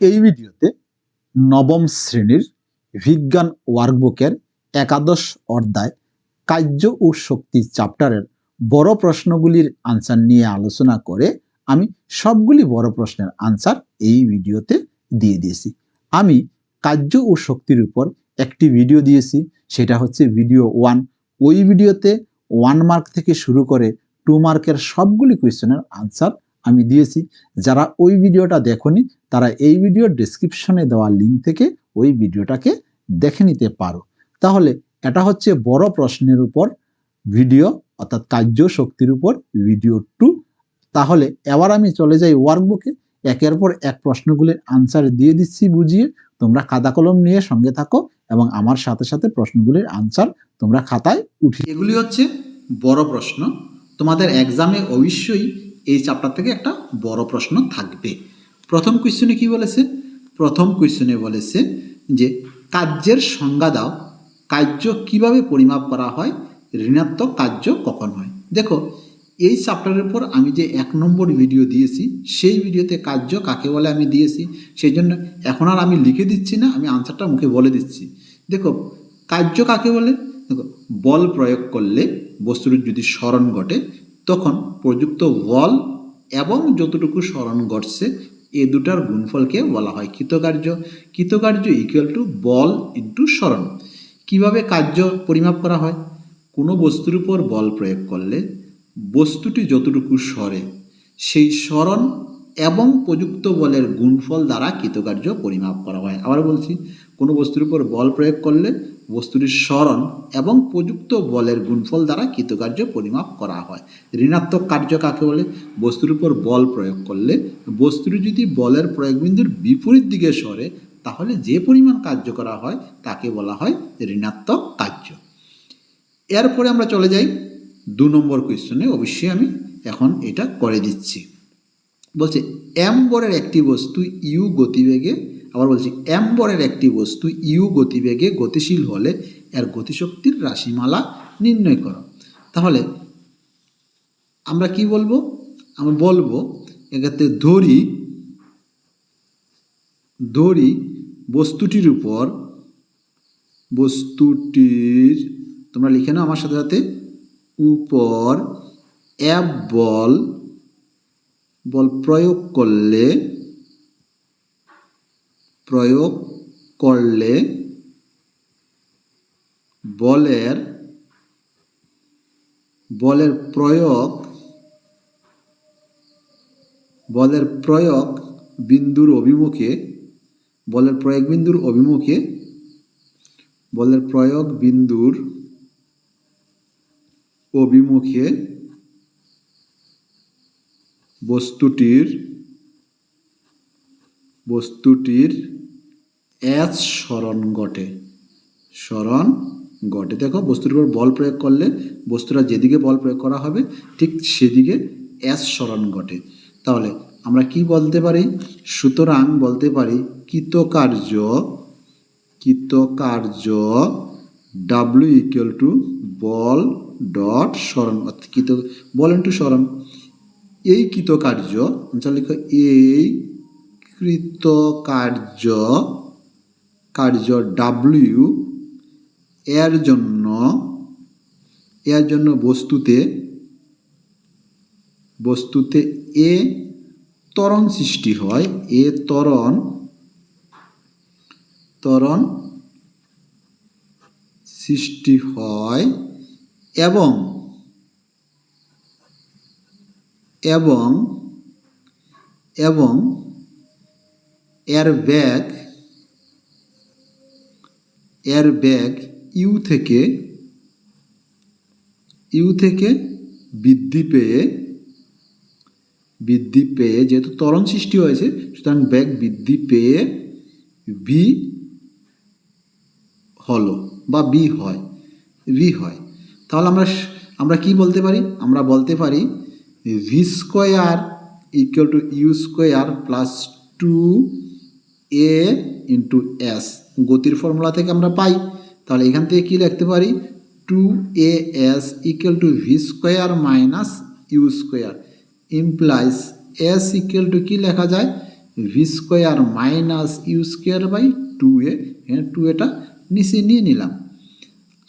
এই ভিডিওতে নবম শ্রেণির বিজ্ঞান ওয়ার্কবুকের একাদশ অধ্যায় কার্য ও শক্তি চ্যাপ্টারের বড় প্রশ্নগুলির আনসার নিয়ে আলোচনা করে আমি সবগুলি বড় প্রশ্নের আনসার এই ভিডিওতে দিয়ে দিয়েছি। আমি কার্য ও শক্তির উপর একটি ভিডিও দিয়েছি, সেটা হচ্ছে ভিডিও ওয়ান ওই ভিডিওতে ওয়ান মার্ক থেকে শুরু করে টু মার্কের সবগুলি কোয়েশ্চেনের আনসার আমি দিয়েছি। যারা ওই ভিডিওটা দেখনি, তারা এই ভিডিওর ডিসক্রিপশনে দেওয়া লিঙ্ক থেকে ওই ভিডিওটাকে দেখে নিতে পারো। তাহলে এটা হচ্ছে বড় প্রশ্নের উপর ভিডিও, অর্থাৎ কার্য শক্তির উপর ভিডিও টু তাহলে এবার আমি চলে যাই ওয়ার্কবুকে একের পর এক প্রশ্নগুলির আনসার দিয়ে দিচ্ছি বুঝিয়ে। তোমরা খাতা কলম নিয়ে সঙ্গে থাকো এবং আমার সাথে সাথে প্রশ্নগুলির আনসার তোমরা খাতায় উঠি এগুলি হচ্ছে বড় প্রশ্ন। তোমাদের এক্সামে অবশ্যই এই চ্যাপ্টার থেকে একটা বড় প্রশ্ন থাকবে। প্রথম কোয়েশ্চনে কি বলেছে? প্রথম কোয়েশ্চনে বলেছে যে, কার্যের সংজ্ঞা দাও। কার্য কীভাবে পরিমাপ করা হয়? ঋণাত্মক কার্য কখন হয়? দেখো, এই চ্যাপ্টারের উপর আমি যে এক নম্বর ভিডিও দিয়েছি, সেই ভিডিওতে কার্য কাকে বলে আমি দিয়েছি, সেই জন্য এখন আর আমি লিখে দিচ্ছি না, আমি আনসারটা মুখে বলে দিচ্ছি। দেখো, কার্য কাকে বলে? দেখো, বল প্রয়োগ করলে বস্তুর যদি স্মরণ ঘটে তখন প্রযুক্ত বল এবং যতটুকু স্মরণ ঘটছে, এ দুটার গুণফলকে বলা হয় কৃতকার্য। কৃতকার্য ইকুয়াল টু বল ইন্টু স্মরণ। কীভাবে কার্য পরিমাপ করা হয়? কোনো বস্তুর উপর বল প্রয়োগ করলে বস্তুটি যতটুকু সরে, সেই স্মরণ এবং প্রযুক্ত বলের গুণফল দ্বারা কৃতকার্য পরিমাপ করা হয়। আবার বলছি, কোনো বস্তুর উপর বল প্রয়োগ করলে বস্তুটির স্মরণ এবং প্রযুক্ত বলের গুণফল দ্বারা কৃতকার্য পরিমাপ করা হয়। ঋণাত্মক কার্য কাকে বলে? বস্তুর উপর বল প্রয়োগ করলে বস্তুটি যদি বলের প্রয়োগবিন্দুর বিপরীত দিকে সরে, তাহলে যে পরিমাণ কার্য করা হয় তাকে বলা হয় ঋণাত্মক কার্য। এরপরে আমরা চলে যাই দু নম্বর কোয়েশ্চনে অবশ্যই আমি এখন এটা করে দিচ্ছি। বলছে এম বরের একটি বস্তু ইউ গতিবেগে আবার বলছি এম বরের একটি বস্তু ইউ গতিবেগে গতিশীল হলে এর গতিশক্তির রাশিমালা নির্ণয় করো। তাহলে আমরা কি বলব? আমরা বলব, এক্ষেত্রে ধরি ধরি বস্তুটির উপর, বস্তুটির, তোমরা লিখে নাও আমার সাথে সাথে, উপর অ্যাপ বল বল প্রয়োগ করলে প্রয়োগ করলে বলের বলের প্রয়োগ বলের প্রয়োগ বিন্দুর অভিমুখে, বলের প্রয়োগ বিন্দুর অভিমুখে, বলের প্রয়োগ বিন্দুর অভিমুখে বস্তুটির বস্তুটির এস স্মরণ ঘটে। স্মরণ ঘটে। দেখো বস্তুর উপর বল প্রয়োগ করলে বস্তুটা যেদিকে বল প্রয়োগ করা হবে, ঠিক সেদিকে এস স্মরণ ঘটে। তাহলে আমরা কি বলতে পারি? সুতরাং বলতে পারি, কৃতকার্য কৃতকার্য ডাব্লিউ ইকুয়াল টু বল ডট স্মরণ, অর্থাৎ কৃত বল ইন্টু স্মরণ। এই কৃতকার্য, আনসার লিখো, এই কৃতকার্য, কার্য কার্য ডাব্লিউ এর জন্য এর জন্য বস্তুতে বস্তুতে এ তরণ সৃষ্টি হয়, এ তরণ তরণ সৃষ্টি হয় এবং এবং এবং এর ব্যাগ এর ব্যাগ ইউ থেকে ইউ থেকে বৃদ্ধি পেয়ে বৃদ্ধি পেয়ে যেহেতু ত্বরণ সৃষ্টি হয়েছে, সুতরাং ব্যাগ বৃদ্ধি পেয়ে বি হলো বা বি হয় ভি হয়। তাহলে আমরা আমরা কি বলতে পারি? আমরা বলতে পারি V square equal to U square plus two A into S গতির ফর্মুলা থেকে আমরা পাই। তাহলে এখান থেকে কী লিখতে পারি? Two A S equal to V square minus U square implies S equal to কী লেখা যায়? V square minus U square by two A এখানে টু এটা নিচে নিয়ে নিলাম।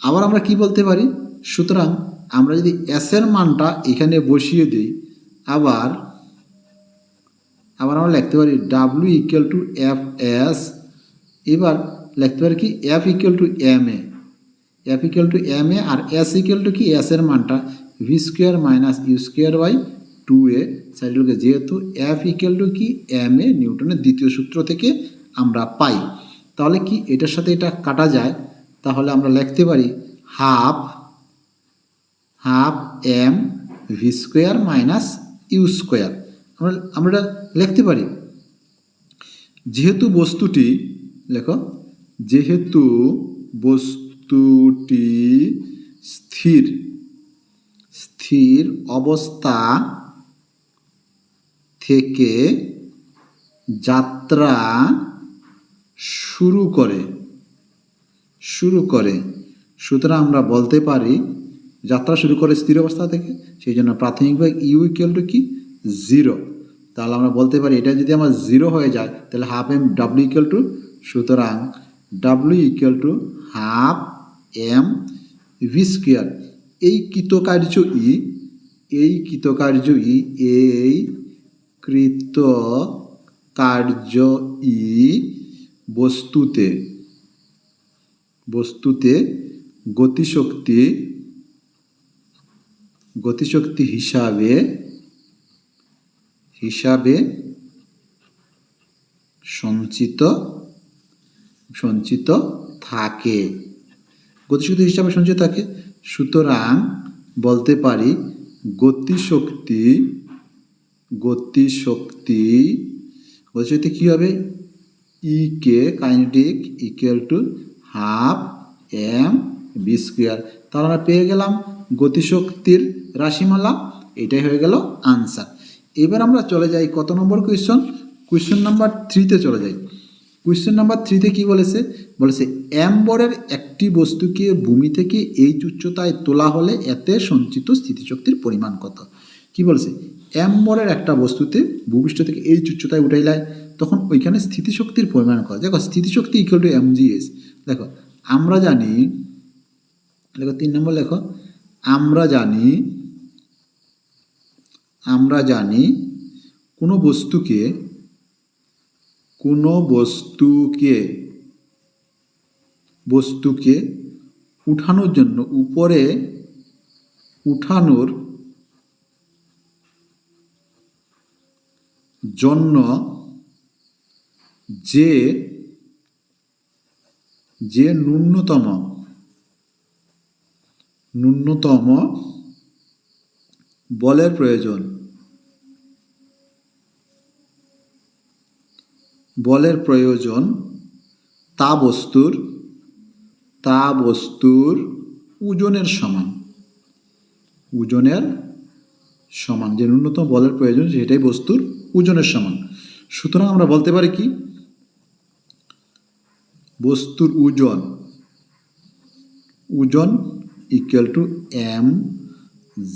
আবার আমরা কি বলতে পারি? সুতরাং আমরা যদি এস এর মানটা এখানে বসিয়ে দিই, আবার আবার আমরা লিখতে পারি W equal to F S এবার লিখতে পারি কি F equal to M A F equal to M A R S equal to কি? এস এর মানটা V square minus U square by two A সাইডগুলোকে যেহেতু এফ ইকুয়াল টু কি? M A নিউটনের দ্বিতীয় সূত্র থেকে আমরা পাই। তাহলে কি এটার সাথে এটা কাটা যায়? তাহলে আমরা লিখতে পারি half half M V square minus U square. আমরা আমরা এটা লিখতে পারি। যেহেতু বস্তুটি, লেখো, যেহেতু বস্তুটি স্থির স্থির অবস্থা থেকে যাত্রা শুরু করে শুরু করে। সুতরাং আমরা বলতে পারি যাত্রা শুরু করে স্থির অবস্থা থেকে, সেই জন্য প্রাথমিকভাবে ইউ ইকুয়াল টু কি? জিরো তাহলে আমরা বলতে পারি এটা যদি আমার জিরো হয়ে যায়, তাহলে half M W equal to সুতরাং W equal to half M V square এই কৃতকার্য ই এই কৃতকার্য ই এই কৃত কার্য ই বস্তুতে বস্তুতে গতিশক্তি গতিশক্তি হিসাবে হিসাবে সঞ্চিত সঞ্চিত থাকে। গতিশক্তি হিসাবে সঞ্চিত থাকে। সুতরাং বলতে পারি গতিশক্তি গতিশক্তি গতিশক্তি কী হবে? E K kinetic equal to half M V square তাহলে আমরা পেয়ে গেলাম গতিশক্তির রাশিমালা, এটাই হয়ে গেল আনসার এবার আমরা চলে যাই কত নম্বর কোয়েশ্চন কোয়েশ্চন নাম্বার থ্রিতে চলে যাই। কোয়েশ্চেন নাম্বার থ্রিতে কি বলেছে? বলেছে, অ্যাম্বরের একটি বস্তুকে ভূমি থেকে এই উচ্চতায় তোলা হলে এতে সঞ্চিত স্থিতিশক্তির পরিমাণ কত? কি বলেছে? অ্যাম্বরের একটা বস্তুতে ভূপৃষ্ঠ থেকে এই উচ্চতায় উঠাইলায় তখন ওইখানে স্থিতিশক্তির পরিমাণ কত? দেখো, স্থিতিশক্তি ইকুয়াল টু এমজিএস দেখো, আমরা জানি, দেখো, তিন নম্বর লেখো আমরা জানি আমরা জানি কোনো বস্তুকে কোনো বস্তুকে বস্তুকে উঠানোর জন্য উপরে উঠানোর জন্য যে যে ন্যূনতম ন্যূনতম বলের প্রয়োজন। বলের প্রয়োজন তা বস্তুর তা বস্তুর ওজনের সমান। ওজনের সমান, যে ন্যূনতম বলের প্রয়োজন সেটাই বস্তুর ওজনের সমান। সুতরাং আমরা বলতে পারি কি? বস্তুর ওজন ওজন ইকুয়াল টু এম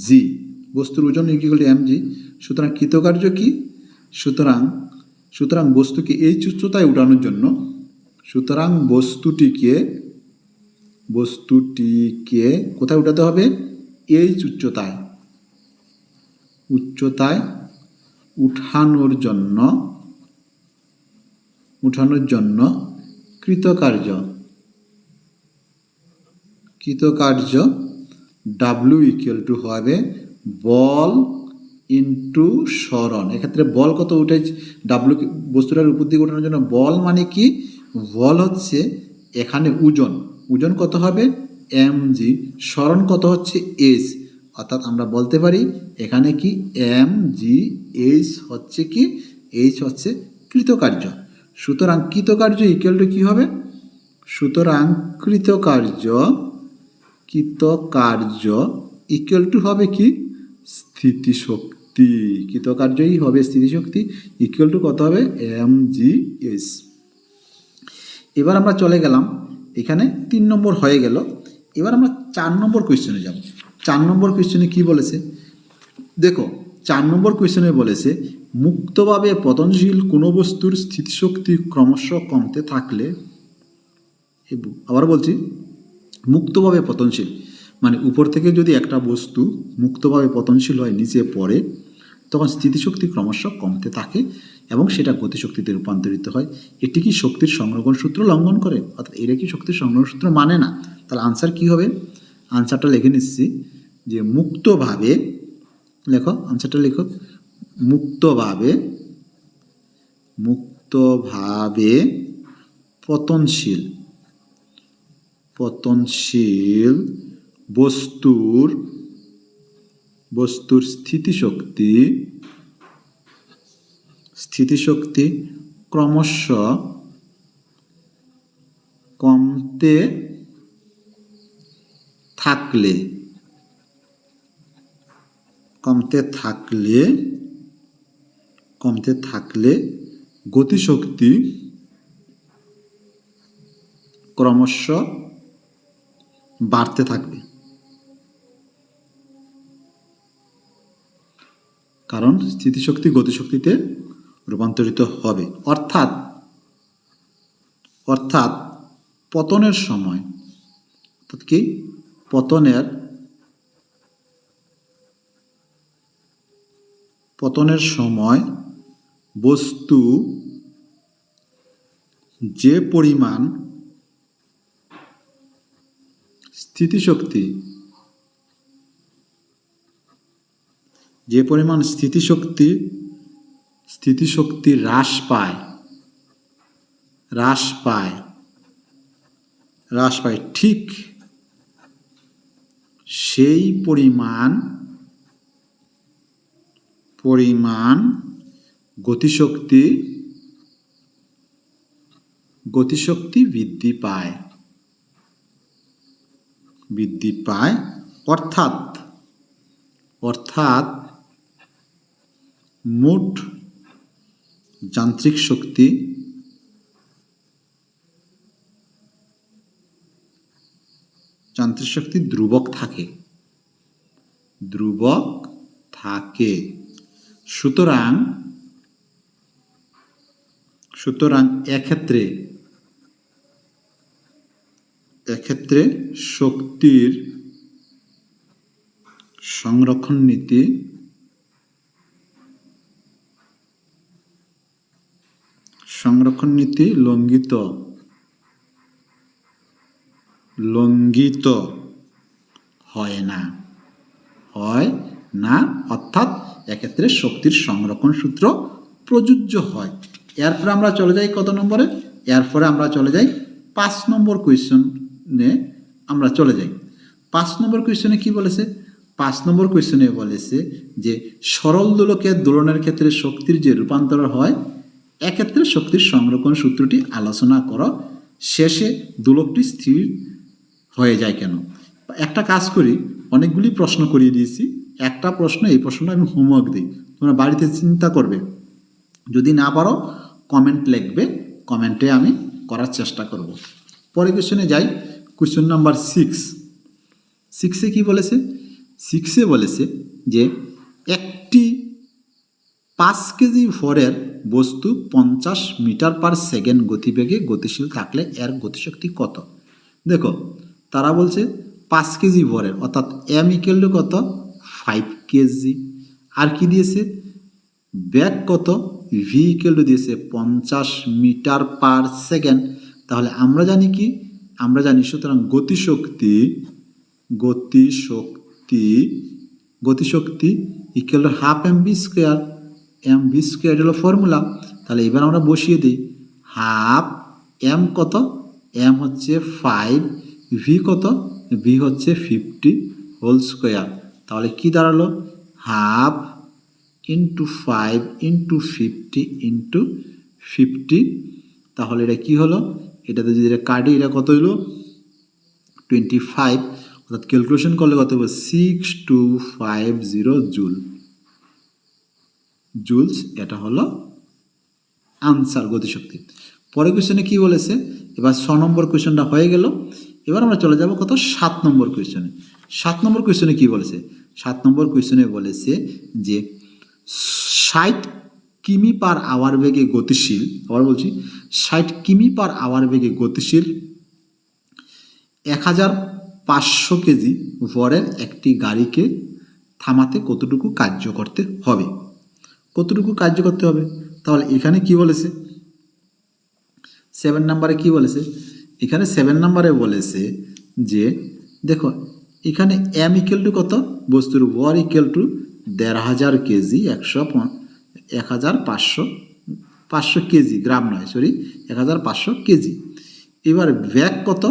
জি বস্তুর ওজন ইকুয়াল টু এম জি সুতরাং কৃতকার্য কি? সুতরাং সুতরাং বস্তুকে এই উচ্চতায় উঠানোর জন্য সুতরাং বস্তুটিকে বস্তুটিকে কোথায় উঠাতে হবে? এই উচ্চতায় উচ্চতায় উঠানোর জন্য উঠানোর জন্য কৃতকার্য। কৃতকার্য ডাব্লিউ ইকুয়াল টু হবে বল ইন্টু স্মরণ এক্ষেত্রে বল কত উঠে ডাব্লিউ বস্তুটার উপর দিকে ওঠানোর জন্য বল মানে কি? বল হচ্ছে এখানে ওজন। ওজন কত হবে? এম জি স্মরণ কত হচ্ছে? এস অর্থাৎ আমরা বলতে পারি এখানে কি? এম জি এইচ হচ্ছে কি? এইচ হচ্ছে কৃতকার্য। সুতরাং কৃতকার্য ইকুয়াল টু কী হবে? সুতরাং কৃতকার্য কৃতকার্য ইকুয়াল টু হবে কি? স্থিতিশক্তি। কৃতকার্যই হবে স্থিতিশক্তি ইকুয়াল টু কত হবে? এম জি এস এবার আমরা চলে গেলাম, এখানে তিন নম্বর হয়ে গেল। এবার আমরা চার নম্বর কোয়েশ্চনে যাব। চার নম্বর কোয়েশ্চনে কি বলেছে? দেখো, চার নম্বর কোয়েশ্চনে বলেছে, মুক্তভাবে পতনশীল কোনো বস্তুর স্থিতিশক্তি ক্রমশ কমতে থাকলে আবার বলছি মুক্তভাবে পতনশীল। মানে উপর থেকে যদি একটা বস্তু মুক্তভাবে পতনশীল হয়, নিচে পড়ে, তখন স্থিতিশক্তি ক্রমশ কমতে থাকে এবং সেটা গতিশক্তিতে রূপান্তরিত হয়। এটি কি শক্তির সংরক্ষণ সূত্র লঙ্ঘন করে? অর্থাৎ এটা কি শক্তির সংরক্ষণ সূত্র মানে না? তাহলে আনসার কি হবে? আনসারটা লিখে নিচ্ছি যে মুক্তভাবে, লেখো আনসারটা লেখো। মুক্তভাবে মুক্তভাবে পতনশীল। পতনশীল বস্তুর বস্তুর স্থিতিশক্তি স্থিতিশক্তি ক্রমশ কমতে থাকলে কমতে থাকলে কমতে থাকলে গতিশক্তি ক্রমশ বাড়তে থাকবে। কারণ স্থিতিশক্তি গতিশক্তিতে রূপান্তরিত হবে। অর্থাৎ অর্থাৎ পতনের সময়, অর্থাৎ কি? পতনের পতনের সময় বস্তু যে পরিমাণ স্থিতিশক্তি। যে পরিমাণ স্থিতিশক্তি স্থিতিশক্তি হ্রাস পায়। হ্রাস পায়। হ্রাস পায়। ঠিক সেই পরিমাণ পরিমাণ গতিশক্তি গতিশক্তি বৃদ্ধি পায়। বৃদ্ধি পায়। অর্থাৎ অর্থাৎ মোট যান্ত্রিক শক্তি যান্ত্রিক শক্তি ধ্রুবক থাকে। ধ্রুবক থাকে। সুতরাং সুতরাং এক্ষেত্রে এক্ষেত্রে শক্তির সংরক্ষণ নীতি সংরক্ষণ নীতি লঙ্ঘিত লঙ্ঘিত হয় না। হয় না, অর্থাৎ এক্ষেত্রে শক্তির সংরক্ষণ সূত্র প্রযোজ্য হয়। এরপরে আমরা চলে যাই কত নম্বরে? এরপরে আমরা চলে যাই পাঁচ নম্বর কোয়েশ্চনে আমরা চলে যাই। পাঁচ নম্বর কোয়েশ্চনে কি বলেছে? পাঁচ নম্বর কোয়েশ্চনে বলেছে যে সরল দোলকের দোলনের ক্ষেত্রে শক্তির যে রূপান্তর হয়, এক্ষেত্রে শক্তির সংরক্ষণ সূত্রটি আলোচনা করো। শেষে দোলকটি স্থির হয়ে যায় কেন? একটা কাজ করি, অনেকগুলি প্রশ্ন করিয়ে দিয়েছি। একটা প্রশ্ন, এই প্রশ্নটা আমি হোমওয়ার্ক দিই। তোমরা বাড়িতে চিন্তা করবে। যদি না পারো কমেন্ট লিখবে। কমেন্টে আমি করার চেষ্টা করব। পরে কোয়েশনে যাই। কোয়েশ্চন নাম্বার সিক্স সিক্সে কি বলেছে? সিক্সে বলেছে যে একটি পাঁচ কেজি ভরের বস্তু পঞ্চাশ মিটার পার সেকেন্ড গতিবেগে গতিশীল থাকলে এর গতিশক্তি কত? দেখো, তারা বলছে পাঁচ কেজি ভরের, অর্থাৎ এম ইকেল টু কত? Five KG. আর কি দিয়েছে? ব্যাগ কত? ভি ইকেল টু দিয়েছে পঞ্চাশ মিটার পার সেকেন্ড। তাহলে আমরা জানি কি? আমরা জানি, সুতরাং গতিশক্তি গতিশক্তি গতিশক্তি equal to half M V square M V square হলো ফর্মুলা তাহলে এবার আমরা বসিয়ে দিই। হাফ এম কত? এম হচ্ছে ফাইভ ভি কত? ভি হচ্ছে ফিফটি হোল স্কোয়ার তাহলে কি দাঁড়াল? Half into five into fifty into fifty তাহলে এটা কি হলো? এটাতে যদি এটা কাটি, এটা কত হইল? টোয়েন্টি ফাইভ অর্থাৎ ক্যালকুলেশন করলে কত হবে six two five zero joule joules এটা হলো আনসার গতিশক্তি। পরে কোয়েশনে কি বলেছে? এবার ছ নম্বর কোয়েশনটা হয়ে গেল। এবার আমরা চলে যাব কত? সাত নম্বর কোয়েশনে সাত নম্বর কোয়েশনে কি বলেছে? সাত নম্বর কোয়েশনে বলেছে যে ষাট কিমি পার আওয়ার বেগে গতিশীল, আবার বলছি, ষাট কিমি পার আওয়ার বেগে গতিশীল, এক হাজার পাঁচশো কেজি ভরের একটি গাড়িকে থামাতে কতটুকু কার্য করতে হবে? কতটুকু কার্য করতে হবে? তাহলে এখানে কি বলেছে? সেভেন নাম্বারে কি বলেছে? এখানে সেভেন নাম্বারে বলেছে যে, দেখো, এখানে এম ইকুয়াল টু কত? বস্তুর ওয়ার ইকুয়াল টু দেড় হাজার কেজি, একশো এক হাজার পাঁচশো পাঁচশো কেজি, গ্রাম নয় সরি এক হাজার পাঁচশো কেজি। এবার ব্যাগ কত?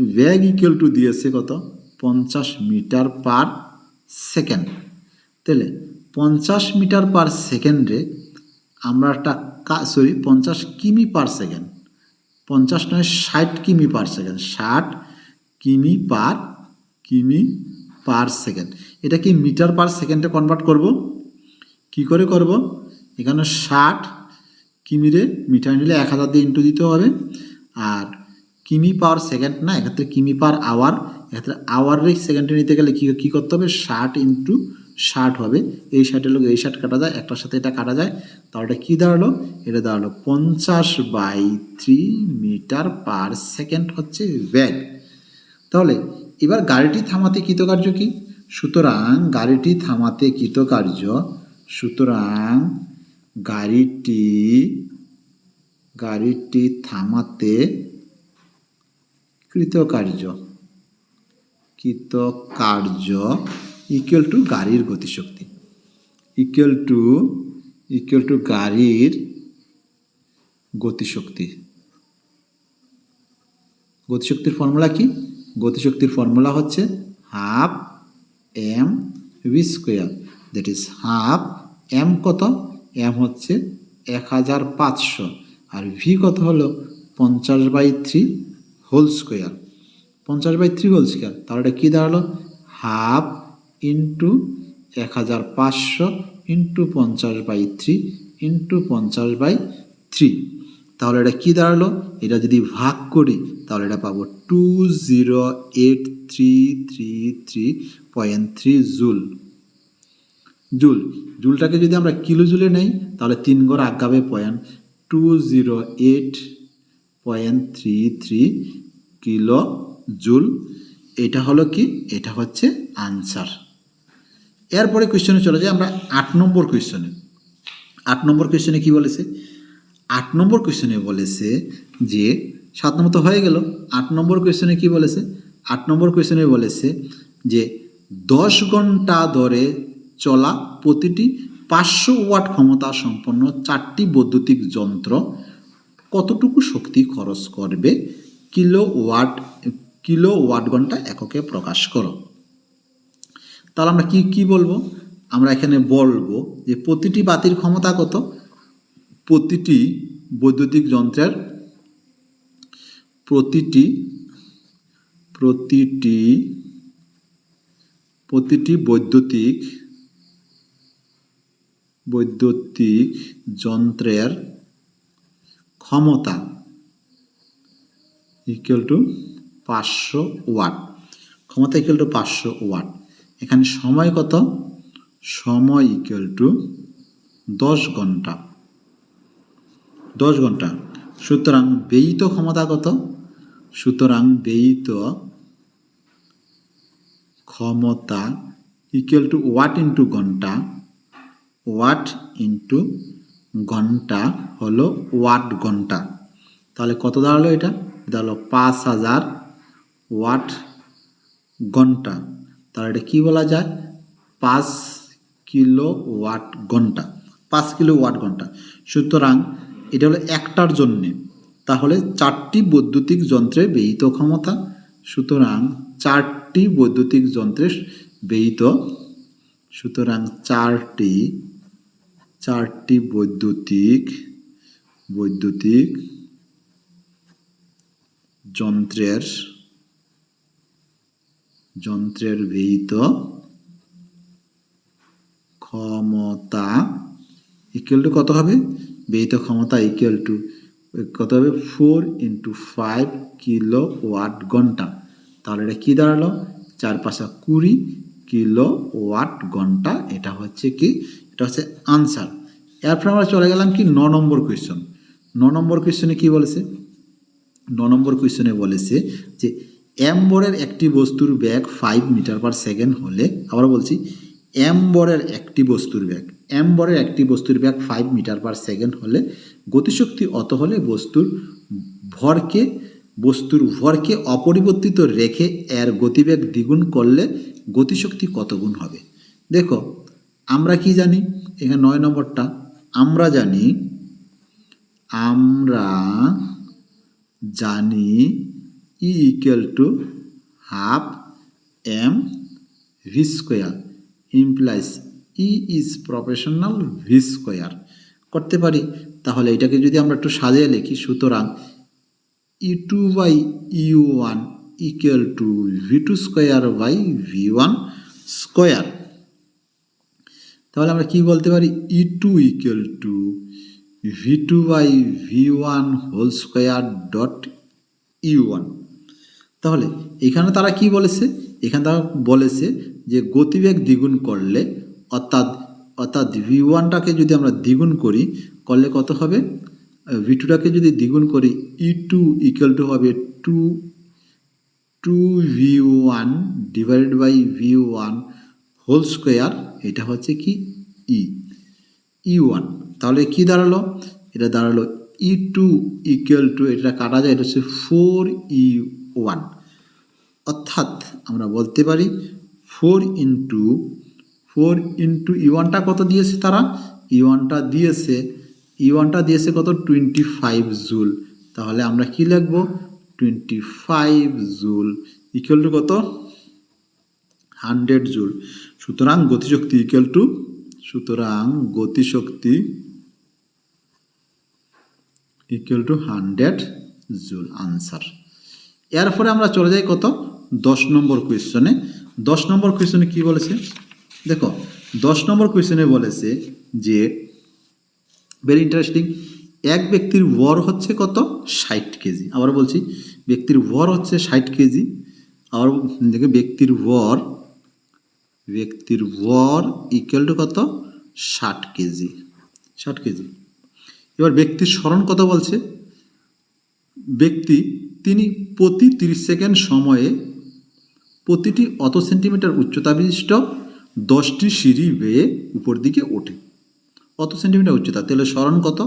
ব্যাগ ইকুয়াল টু দিয়েছে কত? পঞ্চাশ মিটার পার সেকেন্ড। তাহলে পঞ্চাশ মিটার পার সেকেন্ডে আমরা একটা সরি পঞ্চাশ কিমি পার সেকেন্ড। পঞ্চাশ নয়, ষাট কিমি পার সেকেন্ড। ষাট কিমি পার কিমি পার সেকেন্ড। এটা কি মিটার পার সেকেন্ডে কনভার্ট করব? কি করে করব? এখানে ষাট কিমিরে মিটার নিলে এক হাজার দিয়ে ইন্টু দিতে হবে। আর কিমি পার সেকেন্ড না, এক্ষেত্রে কিমি পার আওয়ার এক্ষেত্রে আওয়ারের সেকেন্ডে নিতে গেলে কী কী করতে হবে? ষাট ইন্টু ষাট হবে। এই ষাটের লোক, এই ষাট কাটা যায়, একটার সাথে এটা কাটা যায়। তাহলে কী দাঁড়াল? এটা দাঁড়াল পঞ্চাশ by three metre per second হচ্ছে ব্যাগ তাহলে এবার গাড়িটি থামাতে কৃতকার্য কি? সুতরাং গাড়িটি থামাতে কৃতকার্য সুতরাং গাড়িটি গাড়িটি থামাতে কৃতকার্য কৃতকার্য ইকুয়াল টু গাড়ির গতিশক্তি ইকুয়াল টু ইকুয়াল টু গাড়ির গতিশক্তি। গতিশক্তির ফর্মুলা কি? গতিশক্তির ফর্মুলা হচ্ছে half M V square, that is half M কত? এম হচ্ছে এক হাজার পাঁচশো। আর ভি কত হলো? পঞ্চাশ বাই থ্রি হোল স্কোয়ার। পঞ্চাশ বাই থ্রি হোল স্কোয়ার, তাহলে এটা কী দাঁড়াল? হাফ ইন্টু এক হাজার পাঁচশো ইন্টু পঞ্চাশ বাই থ্রি ইন্টু পঞ্চাশ বাই থ্রি। তাহলে এটা কী দাঁড়াল? এটা যদি ভাগ করি, তাহলে এটা পাবো two zero eight three three three point three joule. Joule. জুলটাকে যদি আমরা কিলো জুলে নেই, তাহলে তিন গড় আগাবে point two zero eight point three three kilo joule. এটা হলো কি? এটা হচ্ছে আনসার। এরপরে কোয়েশ্চনে চলে যাই আমরা আট নম্বর কোয়েশ্চনে আট নম্বর কোয়েশ্চনে কি বলেছে? আট নম্বর কোয়েশ্চনে বলেছে যে, সাত নম্বর তো হয়ে গেল। আট নম্বর কোয়েশ্চনে কি বলেছে? আট নম্বর কোয়েশ্চনে বলেছে যে, দশ ঘণ্টা ধরে চলা প্রতিটি পাঁচশো ওয়াট ক্ষমতা সম্পন্ন চারটি বৈদ্যুতিক যন্ত্র কতটুকু শক্তি খরচ করবে? কিলো ওয়াট কিলো ওয়াট ঘণ্টা এককে প্রকাশ করো। তাহলে আমরা কি কি বলব? আমরা এখানে বলব যে প্রতিটি বাতির ক্ষমতা কত? প্রতিটি বৈদ্যুতিক যন্ত্রের প্রতিটি প্রতিটি প্রতিটি বৈদ্যুতিক বৈদ্যুতিক যন্ত্রের ক্ষমতা ইকুয়াল টু পাঁচশো ওয়াট। ক্ষমতা ইকুয়াল টু পাঁচশো ওয়াট। এখানে সময় কত? সময় ইকুয়াল টু দশ ঘণ্টা। দশ ঘণ্টা। সুতরাং ব্যয়িত ক্ষমতা কত? সুতরাং ব্যয়িত ক্ষমতা ইকুয়াল টু ওয়াট ইন্টু ঘণ্টা। ওয়াট ইন্টু ঘণ্টা হলো ওয়াট ঘণ্টা। তাহলে কত দাঁড়াল এটা? এটা হলো পাঁচ হাজার ওয়াট ঘণ্টা। তাহলে এটা কী বলা যায়? পাঁচ কিলো ওয়াট ঘণ্টা। পাঁচ কিলো ওয়াট ঘণ্টা। সুতরাং এটা হলো একটার জন্যে। তাহলে চারটি বৈদ্যুতিক যন্ত্রের ব্যয়িত ক্ষমতা। সুতরাং চারটি বৈদ্যুতিক যন্ত্রের ব্যয়িত। সুতরাং চারটি চারটি বৈদ্যুতিক বৈদ্যুতিক যন্ত্রের যন্ত্রের ব্যয়িত ক্ষমতা ইকুয়াল টু কত হবে? ব্যয়িত ক্ষমতা ইকুয়াল টু কত হবে? Four into five kilo watt ঘণ্টা। তাহলে এটা কী দাঁড়াল? চার পাঁচা কুড়ি কিলো ওয়াট ঘণ্টা। এটা হচ্ছে কি? এটা হচ্ছে আনসার এরপর আমরা চলে গেলাম কি ন নম্বর কোয়েশ্চন ন নম্বর কোয়েশ্চনে কি বলেছে? ন নম্বর কোয়েশ্চনে বলেছে যে অ্যাম্বরের একটি বস্তুর ব্যাগ ফাইভ মিটার পার সেকেন্ড হলে, আবার বলছি অ্যাম্বরের একটি বস্তুর ব্যাগ অ্যাম্বরের একটি বস্তুর ব্যাগ ফাইভ মিটার পার সেকেন্ড হলে গতিশক্তি অত হলে বস্তুর ভরকে বস্তুর ভরকে অপরিবর্তিত রেখে এর গতিবেগ দ্বিগুণ করলে গতিশক্তি কত গুণ হবে? দেখো আমরা কি জানি? এখানে নয় নম্বরটা। আমরা জানি আমরা জানি E equal to half M V square implies E is proportional V square করতে পারি? তাহলে এটাকে যদি আমরা একটু সাজিয়ে লিখি, সুতরাং E two by U one equal to V two square by V one square তাহলে আমরা কি বলতে পারি? E two equal to V two by V one whole square dot E one তাহলে এখানে তারা কি বলেছে? এখানে তারা বলেছে যে গতিবেগ দ্বিগুণ করলে, অর্থাৎ অর্থাৎ ভি ওয়ানটাকে যদি আমরা দ্বিগুণ করি, করলে কত হবে? ভি টুটাকে যদি দ্বিগুণ করি ই টু ইকুয়াল টু হবে two two V one divided by V one whole square, এটা হচ্ছে কি? ই ই ওয়ান তাহলে কি দাঁড়াল? এটা দাঁড়াল ই টু ইকুয়াল টু এটা কাটা যায়, এটা হচ্ছে ফোর ই ওয়ান অর্থাৎ আমরা বলতে পারি four into four into E ওয়ানটা কত দিয়েছে তারা? ই ওয়ানটা দিয়েছে ই ওয়ানটা দিয়েছে কত? টোয়েন্টি ফাইভ জুল তাহলে আমরা কি লিখব? Twenty five joule equal to কত? হান্ড্রেড জুল সুতরাং গতিশক্তি ইকুয়াল টু সুতরাং গতিশক্তি equal to hundred joule answer এরপরে আমরা চলে যাই কত? দশ নম্বর কোয়েশ্চনে দশ নম্বর কোয়েশ্চনে কি বলেছে? দেখো, দশ নম্বর কোয়েশ্চনে বলেছে যে ভেরি ইন্টারেস্টিং এক ব্যক্তির ভর হচ্ছে কত? ষাট কেজি। আবার বলছি, ব্যক্তির ভর হচ্ছে ষাট কেজি। আবার দেখে, ব্যক্তির ভর ব্যক্তির ভর ইকুয়াল টু কত? ষাট কেজি ষাট কেজি এবার ব্যক্তির স্মরণ কত বলছে? ব্যক্তি তিনি প্রতি তিরিশ সেকেন্ড সময়ে প্রতিটি অত সেন্টিমিটার উচ্চতা বিশিষ্ট দশটি সিঁড়ি বেয়ে উপর দিকে ওঠে। অত সেন্টিমিটার উচ্চতা। তাহলে স্মরণ কত?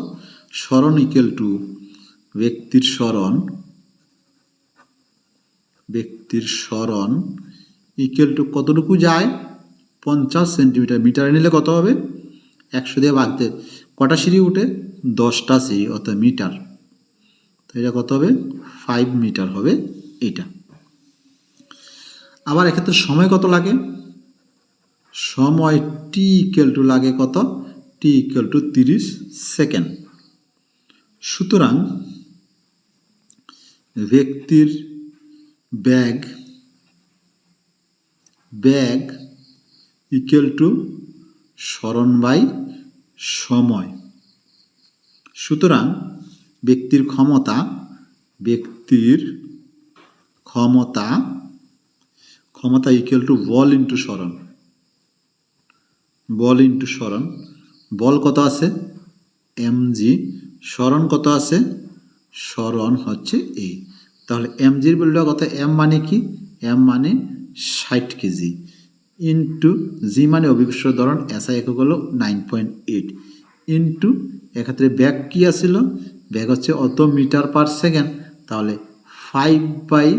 স্মরণ ইকুয়াল টু ব্যক্তির স্মরণ ব্যক্তির স্মরণ ইকুয়াল টু কতটুকু যায়? পঞ্চাশ সেন্টিমিটার, মিটারে নিলে কত হবে? একশো দিয়ে ভাগতে কটা সিঁড়ি উঠে? দশটা সিঁড়ি, অর্থাৎ মিটার। তো এটা কত হবে? ফাইভ মিটার হবে এটা আবার এক্ষেত্রে সময় কত লাগে? সময় টি ইকুয়াল টু লাগে কত? টি ইকুয়াল টু তিরিশ সেকেন্ড সুতরাং ব্যক্তির ব্যাগ ব্যাগ ইকুয়াল টু স্মরণ বাই সময়। সুতরাং ব্যক্তির ক্ষমতা ব্যক্তির ক্ষমতা ক্ষমতা ইকুয়াল টু বল ইন্টু স্মরণ। বল ইন্টু স্মরণ। বল কত আছে? এম জি স্মরণ কত আছে? স্মরণ হচ্ছে এই তাহলে এম জির বললে কত? এম মানে কি? এম মানে ষাট কেজি। ইন্টু জি মানে অভিকর্ষ ধরন এসআই একক হলো নাইন পয়েন্ট এইট ইন্টু, এক্ষেত্রে ব্যাগ কী আসছিল ব্যাগ হচ্ছে অত মিটার পার সেকেন্ড, তাহলে ফাইভ বাই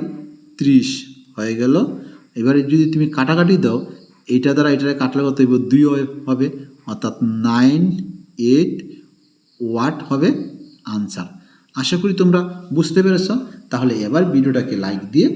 ত্রিশ হয়ে গেল। এবারে যদি তুমি কাটাকাটি দাও, এইটা দ্বারা এটা কাটলে কত দুই হবে। অর্থাৎ নাইন এইট ওয়াট হবে আনসার আশা করি তোমরা বুঝতে পেরেছ। তাহলে এবার ভিডিওটাকে লাইক দিয়ে